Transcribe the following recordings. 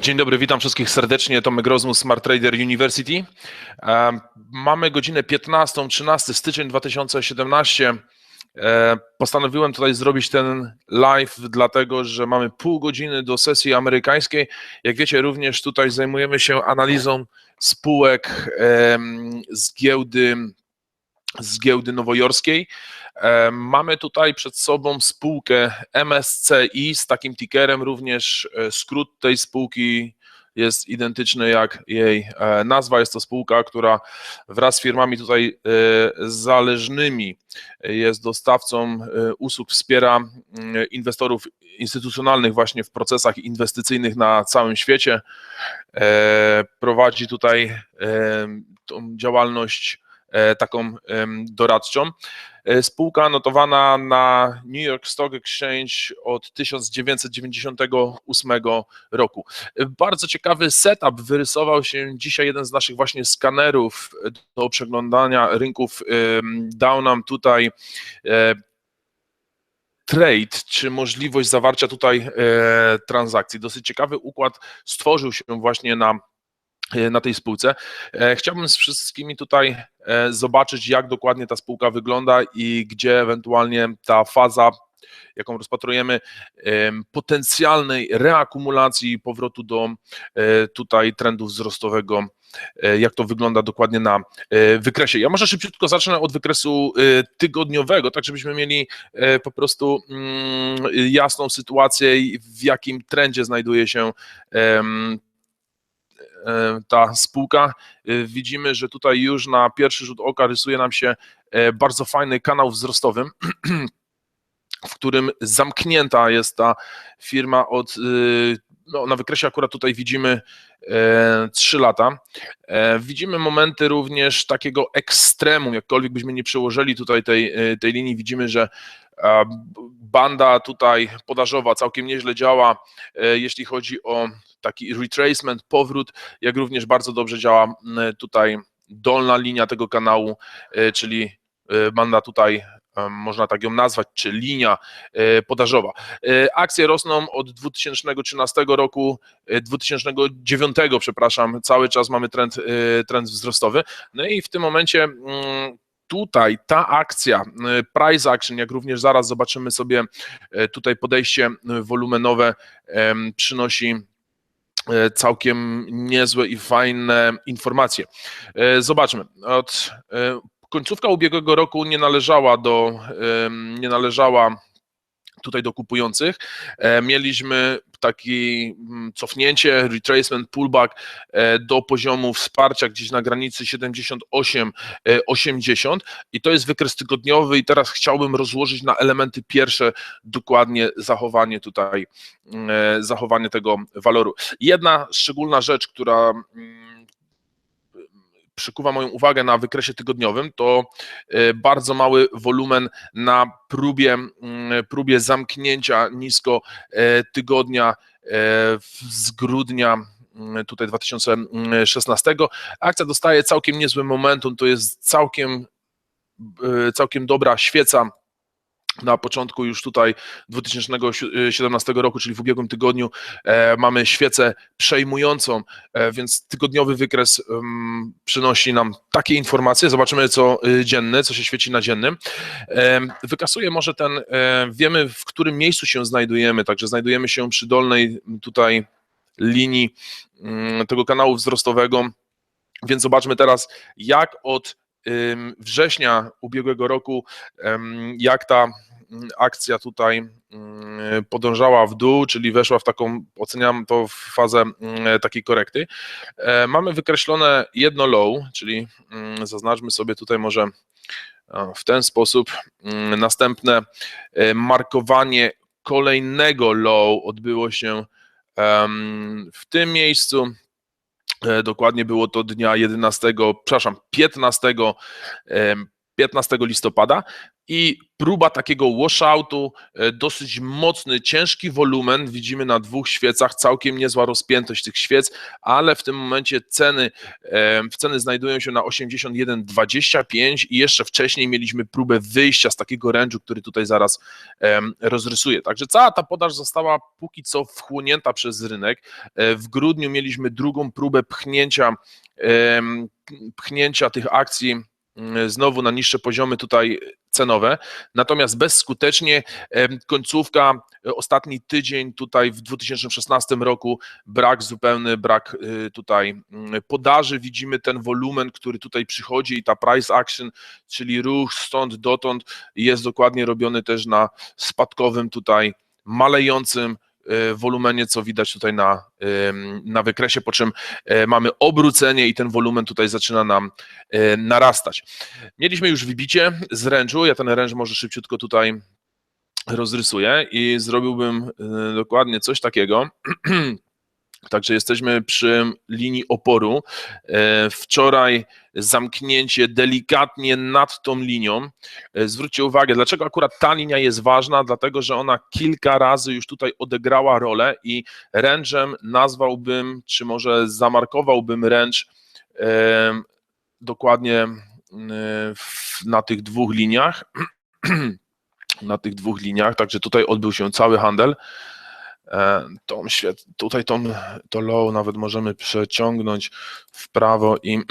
Dzień dobry, witam wszystkich serdecznie. Tomek Rozmus, Smart Trader University. Mamy godzinę 15, 13 styczeń 2017. E, Postanowiłem tutaj zrobić ten live, dlatego że mamy pół godziny do sesji amerykańskiej. Jak wiecie, również tutaj zajmujemy się analizą spółek z giełdy, z giełdy nowojorskiej. E, Mamy tutaj przed sobą spółkę MSCI z takim tickerem, również e, skrót tej spółki jest identyczny jak jej e, nazwa. Jest to spółka, która wraz z firmami tutaj zależnymi jest dostawcą usług, wspiera inwestorów instytucjonalnych właśnie w procesach inwestycyjnych na całym świecie. Prowadzi tutaj tą działalność taką em, doradczą. E, Spółka notowana na New York Stock Exchange od 1998 roku. E, Bardzo ciekawy setup wyrysował się dzisiaj jeden z naszych właśnie skanerów do przeglądania rynków. Dał nam tutaj e, trade, czy możliwość zawarcia tutaj e, transakcji. Dosyć ciekawy układ stworzył się właśnie na e, na tej spółce. E, Chciałbym z wszystkimi tutaj e, zobaczyć, jak dokładnie ta spółka wygląda i gdzie ewentualnie ta faza, jaką rozpatrujemy, em, potencjalnej reakumulacji i powrotu do e, tutaj trendu wzrostowego, e, jak to wygląda dokładnie na e, wykresie. Ja może szybciutko zacznę od wykresu e, tygodniowego, tak żebyśmy mieli e, po prostu mm, jasną sytuację, w jakim trendzie znajduje się e, ta spółka. E, Widzimy, że tutaj już na pierwszy rzut oka rysuje nam się e, bardzo fajny kanał wzrostowy, w którym zamknięta jest ta firma od, no, na wykresie akurat tutaj widzimy e, 3 lata. E, Widzimy momenty również takiego ekstremum, jakkolwiek byśmy nie przełożyli tutaj tej, e, tej linii, widzimy, że banda tutaj podażowa całkiem nieźle działa, e, jeśli chodzi o taki retracement, powrót, jak również bardzo dobrze działa tutaj dolna linia tego kanału, e, czyli e, banda tutaj, można tak ją nazwać, czy linia podażowa. Akcje rosną od 2013 roku, e, 2009, przepraszam, cały czas mamy trend, trend wzrostowy. No i w tym momencie tutaj ta akcja, e, price action, jak również zaraz zobaczymy sobie e, tutaj podejście e, wolumenowe, przynosi całkiem niezłe i fajne informacje. Zobaczmy. Od końcówka ubiegłego roku nie należała do nie należała tutaj do kupujących. E, Mieliśmy taki mm, cofnięcie, retracement, pullback e, do poziomu wsparcia gdzieś na granicy 78-80 i to jest wykres tygodniowy i teraz chciałbym rozłożyć na elementy pierwsze dokładnie zachowanie tutaj, e, zachowanie tego waloru. Jedna szczególna rzecz, która mm, przykuwa moją uwagę na wykresie tygodniowym, to e, bardzo mały wolumen na próbie, próbie zamknięcia nisko e, tygodnia e, z grudnia tutaj 2016. Akcja dostaje całkiem niezły momentum, to jest całkiem, całkiem dobra świeca na początku już tutaj 2017 roku, czyli w ubiegłym tygodniu, e, mamy świecę przejmującą, e, więc tygodniowy wykres przynosi nam takie informacje. Zobaczymy, co y, dzienny, co się świeci na dziennym. Em, Wykasuje może ten, e, wiemy, w którym miejscu się znajdujemy, także znajdujemy się przy dolnej tutaj linii mm, tego kanału wzrostowego, więc zobaczmy teraz, jak od września ubiegłego roku, jak ta mm, akcja tutaj mm, podążała w dół, czyli weszła w taką, oceniam to w fazę mm, takiej korekty. E, Mamy wykreślone jedno low, czyli zaznaczmy sobie tutaj może e, w ten sposób następne e, markowanie kolejnego low odbyło się w tym miejscu. E, Dokładnie było to dnia 11, przepraszam, 15, em, 15 listopada. I próba takiego washoutu, e, dosyć mocny, ciężki wolumen, widzimy na dwóch świecach, całkiem niezła rozpiętość tych świec, ale w tym momencie ceny, e, ceny znajdują się na 81,25 i jeszcze wcześniej mieliśmy próbę wyjścia z takiego range'u, który tutaj zaraz rozrysuję. Także cała ta podaż została póki co wchłonięta przez rynek. E, W grudniu mieliśmy drugą próbę pchnięcia, pchnięcia tych akcji mm, znowu na niższe poziomy tutaj cenowe, natomiast bezskutecznie końcówka, e, ostatni tydzień tutaj w 2016 roku brak zupełny, brak y, tutaj mm, podaży, widzimy ten wolumen, który tutaj przychodzi i ta price action, czyli ruch stąd dotąd jest dokładnie robiony też na spadkowym tutaj malejącym wolumenie, co widać tutaj na, em, na wykresie, po czym e, mamy obrócenie i ten wolumen tutaj zaczyna nam e, narastać. Mieliśmy już wybicie z rężu, ja ten ręż może szybciutko tutaj rozrysuję i zrobiłbym e, dokładnie coś takiego. Także jesteśmy przy linii oporu. E, Wczoraj zamknięcie delikatnie nad tą linią. E, Zwróćcie uwagę, dlaczego akurat ta linia jest ważna, dlatego że ona kilka razy już tutaj odegrała rolę i ręczem nazwałbym, czy może zamarkowałbym ręcz e, dokładnie na tych dwóch liniach. Na tych dwóch liniach, także tutaj odbył się cały handel. E, Tą świet, tutaj tą, to low nawet możemy przeciągnąć w prawo i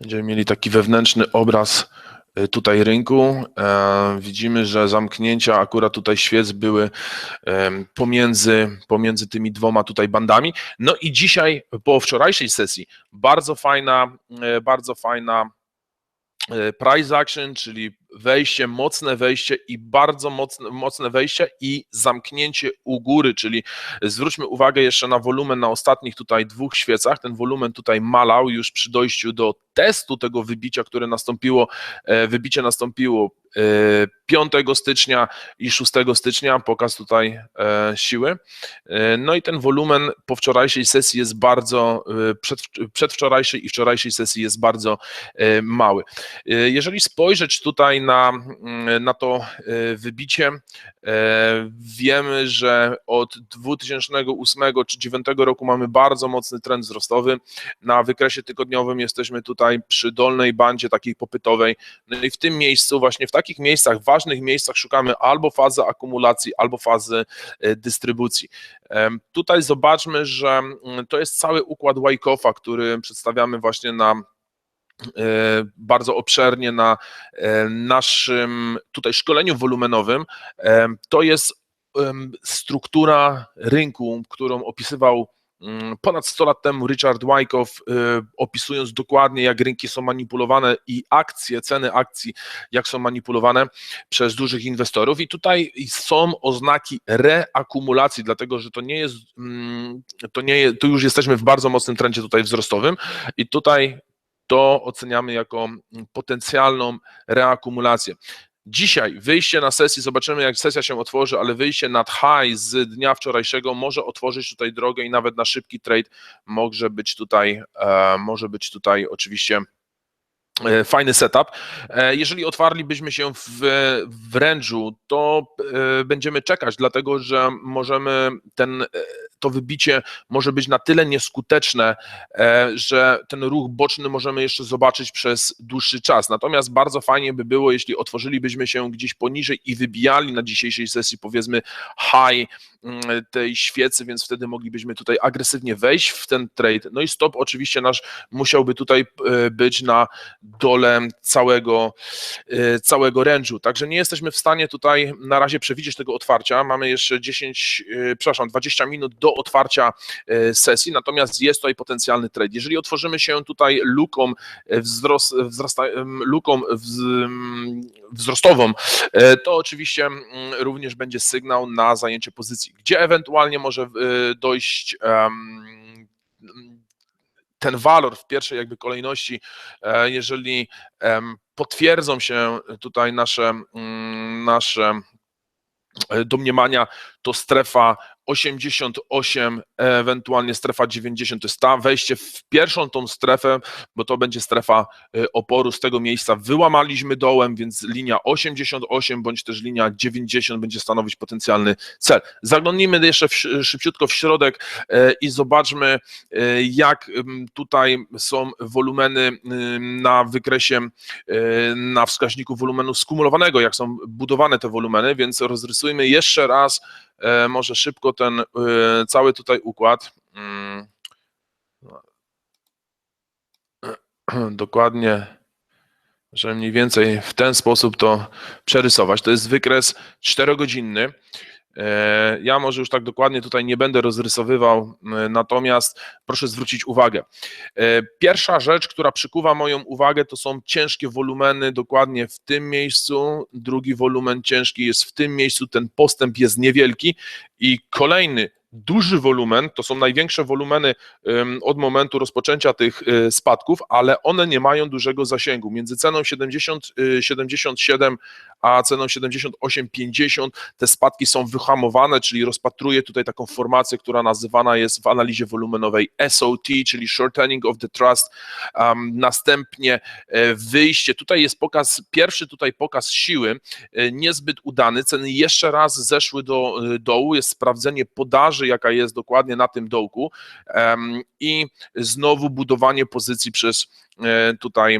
będziemy mieli taki wewnętrzny obraz y, tutaj rynku. E, Widzimy, że zamknięcia akurat tutaj świec były pomiędzy, pomiędzy tymi dwoma tutaj bandami. No i dzisiaj po wczorajszej sesji bardzo fajna, e, bardzo fajna e, price action, czyli wejście, mocne wejście i bardzo mocne, mocne wejście i zamknięcie u góry, czyli zwróćmy uwagę jeszcze na wolumen na ostatnich tutaj dwóch świecach. Ten wolumen tutaj malał już przy dojściu do testu tego wybicia, które nastąpiło, e, wybicie nastąpiło e, 5 stycznia i 6 stycznia, pokaz tutaj e, siły. E, No i ten wolumen po wczorajszej sesji jest bardzo, e, przed, przedwczorajszej i wczorajszej sesji jest bardzo mały. Jeżeli spojrzeć tutaj na, mm, na to wybicie, wiemy, że od 2008 czy 2009 roku mamy bardzo mocny trend wzrostowy. Na wykresie tygodniowym jesteśmy tutaj przy dolnej bandzie takiej popytowej. No i w tym miejscu, właśnie w takich miejscach, ważnych miejscach szukamy albo fazy akumulacji, albo fazy e, dystrybucji. Tutaj zobaczmy, że to jest cały układ Wyckoff'a, który przedstawiamy właśnie na e, bardzo obszernie na e, naszym tutaj szkoleniu wolumenowym. To jest struktura rynku, którą opisywał ponad 100 lat temu Richard Wyckoff, e, opisując dokładnie, jak rynki są manipulowane i akcje, ceny akcji, jak są manipulowane przez dużych inwestorów. I tutaj są oznaki reakumulacji, dlatego że to nie jest, mm, to nie tu już jesteśmy w bardzo mocnym trendzie tutaj wzrostowym i tutaj to oceniamy jako mm, potencjalną reakumulację. Dzisiaj wyjście na sesję, zobaczymy jak sesja się otworzy, ale wyjście nad high z dnia wczorajszego może otworzyć tutaj drogę i nawet na szybki trade może być tutaj, e, może być tutaj oczywiście fajny setup. E, Jeżeli otwarlibyśmy się w, w range'u, to e, będziemy czekać, dlatego że możemy ten, e, to wybicie może być na tyle nieskuteczne, e, że ten ruch boczny możemy jeszcze zobaczyć przez dłuższy czas. Natomiast bardzo fajnie by było, jeśli otworzylibyśmy się gdzieś poniżej i wybijali na dzisiejszej sesji powiedzmy high mm, tej świecy, więc wtedy moglibyśmy tutaj agresywnie wejść w ten trade. No i stop oczywiście nasz musiałby tutaj e, być na dole całego, e, całego range'u. Także nie jesteśmy w stanie tutaj na razie przewidzieć tego otwarcia. Mamy jeszcze 10, e, przepraszam, 20 minut do otwarcia e, sesji, natomiast jest tutaj potencjalny trade. Jeżeli otworzymy się tutaj luką, wzrost, luką wzrostową, to oczywiście mm, również będzie sygnał na zajęcie pozycji, gdzie ewentualnie może dojść em, ten walor w pierwszej jakby kolejności, e, jeżeli potwierdzą się tutaj nasze, mm, nasze e, domniemania, to strefa 88, ewentualnie strefa 90, to jest ta wejście w pierwszą tą strefę, bo to będzie strefa y, oporu. Z tego miejsca wyłamaliśmy dołem, więc linia 88 bądź też linia 90 będzie stanowić potencjalny cel. Zaglądnijmy jeszcze w, szybciutko w środek e, i zobaczmy, e, jak tutaj są wolumeny na wykresie, na wskaźniku wolumenu skumulowanego, jak są budowane te wolumeny, więc rozrysujmy jeszcze raz może szybko ten e, cały tutaj układ. Mm. Dokładnie, żeby mniej więcej w ten sposób to przerysować. To jest wykres 4-godzinny. E, Ja może już tak dokładnie tutaj nie będę rozrysowywał, e, natomiast proszę zwrócić uwagę. E, Pierwsza rzecz, która przykuwa moją uwagę, to są ciężkie wolumeny dokładnie w tym miejscu. Drugi wolumen ciężki jest w tym miejscu, ten postęp jest niewielki. I kolejny duży wolumen, to są największe wolumeny od momentu rozpoczęcia tych spadków, ale one nie mają dużego zasięgu. Między ceną 70, y, 77 a ceną 78,50 te spadki są wyhamowane, czyli rozpatruję tutaj taką formację, która nazywana jest w analizie wolumenowej SOT, czyli Shortening of the Trust. Um, następnie e, wyjście, tutaj jest pokaz, pierwszy tutaj pokaz siły, e, niezbyt udany, ceny jeszcze raz zeszły do e, dołu, jest sprawdzenie podaży, jaka jest dokładnie na tym dołku. I znowu budowanie pozycji przez tutaj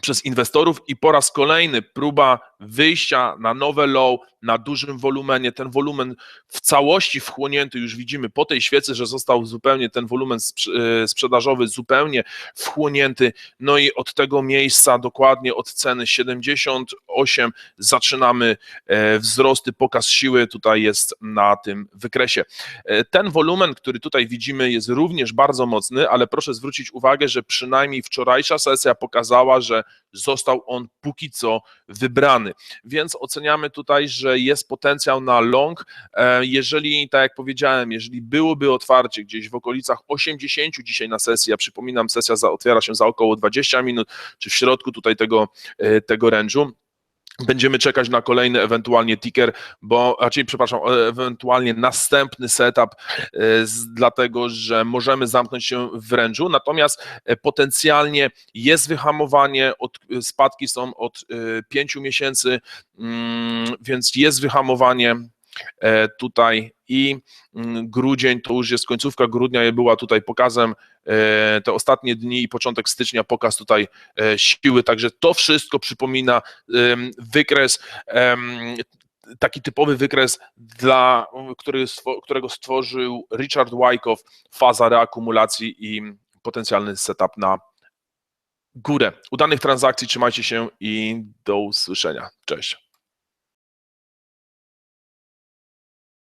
przez inwestorów. I po raz kolejny próba wyjścia na nowe low, na dużym wolumenie. Ten wolumen w całości wchłonięty, już widzimy po tej świecy, że został zupełnie ten wolumen e, sprzedażowy zupełnie wchłonięty. No i od tego miejsca, dokładnie od ceny 78, zaczynamy e, wzrosty, pokaz siły tutaj jest na tym wykresie. E, Ten wolumen, który tutaj widzimy, jest również bardzo mocny, ale proszę zwrócić uwagę, że przynajmniej wczorajsza sesja pokazała, że został on póki co wybrany. Więc oceniamy tutaj, że jest potencjał na long. E, Jeżeli, tak jak powiedziałem, jeżeli byłoby otwarcie gdzieś w okolicach 80 dzisiaj na sesji, ja przypominam, sesja za, otwiera się za około 20 minut, czy w środku tutaj tego, e, tego range'u, Będziemy czekać na kolejny ewentualnie ticker, bo raczej, przepraszam, e, ewentualnie następny setup, e, dlatego że możemy zamknąć się w range'u, natomiast e, potencjalnie jest wyhamowanie, od, spadki są od 5 miesięcy, mm, więc jest wyhamowanie tutaj i mm, grudzień to już jest końcówka grudnia, była tutaj pokazem e, te ostatnie dni i początek stycznia pokaz tutaj e, siły, także to wszystko przypomina wykres, taki typowy wykres, dla, którego stworzył Richard Wyckoff, faza reakumulacji i potencjalny setup na górę. Udanych transakcji, trzymajcie się i do usłyszenia. Cześć.